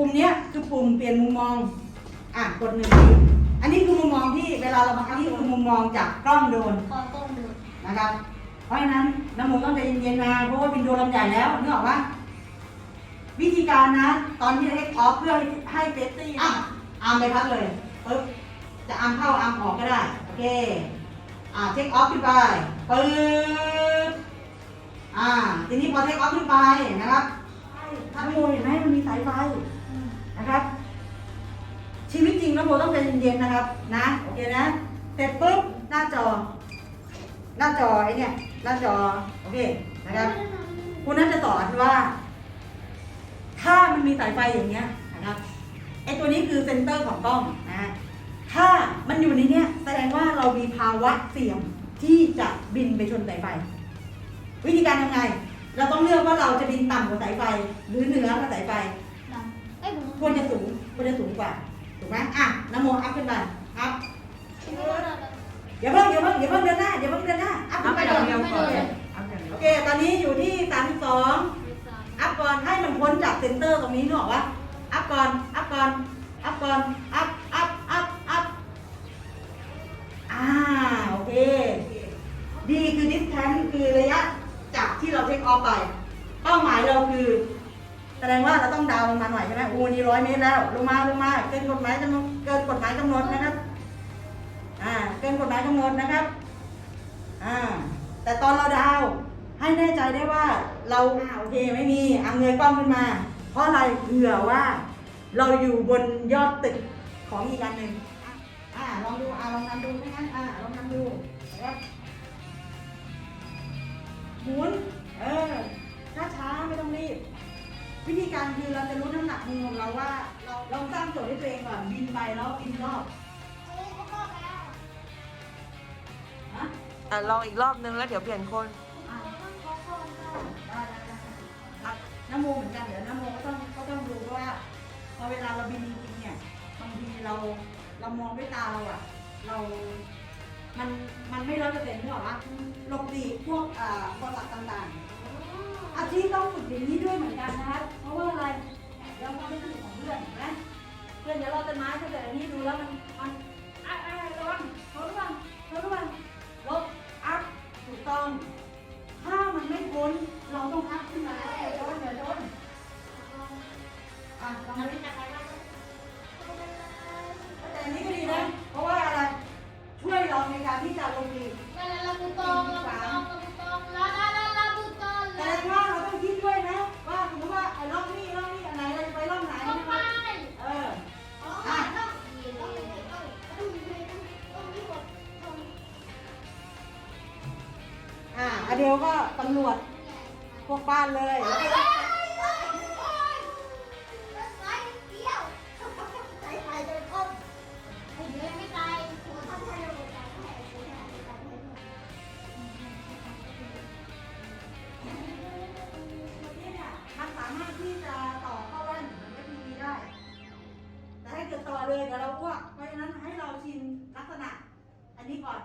ปุ่มเนี้ยคือปุ่มเปลี่ยนมุมมอง อะกดหนึ่งทีอันนี้คือมุมมองที่เวลาเราบังคับนี่คือมุมมองจากกล้องโดรนพอต้องดูนะครับ เพราะฉะนั้นน้ำมูกต้องใจเย็นๆนะเพราะว่าเป็นโดรนลำใหญ่แล้วนึกออกปะวิธีการนะ ตอนที่เทคออฟเพื่อให้เซฟตี้อะอาร์มไปพัดเลยปึ๊บจะอาร์มเข้าอาร์มออกก็ได้โอเคอ่าเทคออฟขึ้นไปปึ๊บอ่าทีนี้พอเทคออฟขึ้นไปนะครับน้ำมูเห็นไหมมันมีสายไฟ นะครับ ชีวิตจริงน้องโมต้องใจเย็นๆนะครับ นะโอเคนะเสร็จปุ๊บหน้าจอ หน้าจอไอ้เนี่ยหน้าจอโอเคนะครับคุณนัทจะสอนว่า ถ้ามันมีสายไฟอย่างเงี้ยนะครับไอตัวนี้คือเซนเตอร์ของกล้องนะถ้ามันอยู่ในเนี้ยแสดงว่าเรามีภาวะเสี่ยงที่จะบินไปชนสายไฟ วิธีการทำไง เราต้องเลือกว่าเราจะบินต่ำกว่าสายไฟ หรือเหนือกว่าสายไฟ เอ้ยผมควรจะสูงควรจะสูงกว่าถูกไหมอะนโมอัพขึ้นไปอัพอย่าเพิ่งอย่าเพิ่งอย่าเพิ่งเดินหน้าอย่าเพิ่งเดินหน้าอัพขึ้นไปก่อนไม่โดนโอเคตอนนี้อยู่ที่32อัพก่อนให้มันพ้นจากเซนเตอร์ตรงนี้นึกออกปะอัพก่อนอัพก่อนอัพก่อนอัพอัพอัพอัพอ่าโอเคดีคือ distance คือระยะจากที่เราเทคออฟไป เป้าหมายเราคือ แสดงว่าเราต้องดาวลงมาหน่อยใช่ไหมอูนี่ร้อยเมตรแล้ว ลงมาลงมาเกินกฎหมายกำหนดเกินกฎหมายกำหนดนะครับ อ่า เกินกฎหมายกำหนดนะครับ อ่า แต่ตอนเราดาวให้แน่ใจได้ว่าเราอ่าโอเคไม่มีเอาเงยกล้องขึ้นมา เพราะอะไรเผื่อว่า เราอยู่บนยอดตึกของอีกอันหนึ่งอ่าลองดูอ่าลองทำดูไม่งั้นอ่าลองทำดูนะครับหมุนเออช้าๆไม่ต้องรีบ วิธีการคือเราจะรู้น้ำหนักมือของเราว่า เราลองสร้างโจทย์ให้ตัวเองก่อนบินไปแล้วบินรอบฮะอะลองอีกรอบนึงแล้วเดี๋ยวเปลี่ยนคน อะได้ได้ได้ครับน้ำโมเหมือนกันเดี๋ยวน้ำโมก็ต้องก็ต้องดูเพราะว่าพอเวลาเราบินจริงๆเนี่ยบางทีเราเรามองด้วยตาเราอะเรา มันมันไม่ร้อยเปอร์เซ็นต์หรอกวะหลบหลีกพวกอ่าบริษัทต่างๆ อาชีพต้องฝึกอย่างนี้ด้วยเหมือนกันนะครับเพราะว่าอะไร อ่าอันเดียวก็ตำรวจพวกบ้านเลยแล้วก็นี่เนี่ยมันสามารถที่จะต่อเข้าแว่นเหมือนกับทีวีได้ แต่ถ้เกิดต่อเลยเดี๋ยวเราอ้วกเพราะฉะนั้นให้เราชินลักษณะ อันนี้ก่อน